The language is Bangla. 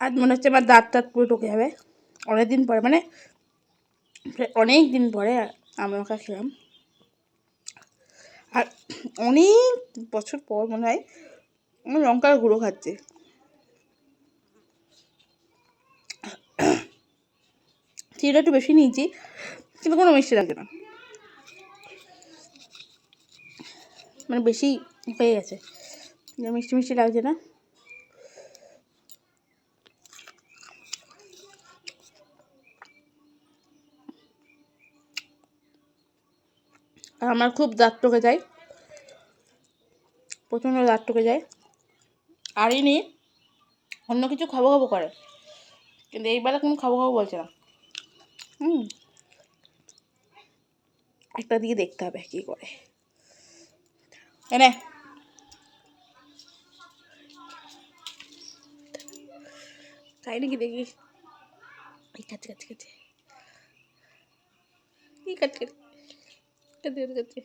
আজ মনে হচ্ছে আমার দাঁত টাত পুরো ঢুকে যাবে। অনেক দিন পরে মানে অনেক দিন পরে আম লঙ্কা খেলাম। আর অনেক বছর পর মনে হয় আমি লঙ্কার গুঁড়ো খাচ্ছি। চিনিটা একটু বেশি নিয়েছি, কিন্তু কোনো মিষ্টি লাগে না। মানে বেশি হয়ে গেছে। মিষ্টি মিষ্টি লাগছে না। আমার খুব দাঁত টকে যায়। প্রচণ্ড দাঁত টকে যায়। আর ইনি অন্য কিছু খাব খাব করে। কিন্তু এইবেলা কোনো খাব খাব বলছে না। হুম। একটা দিকে দেখতে হবে কী করে। এনে তাই নাকি দেখি। কাছে কাছে কাছে কাছে কাছে কাছে কাছে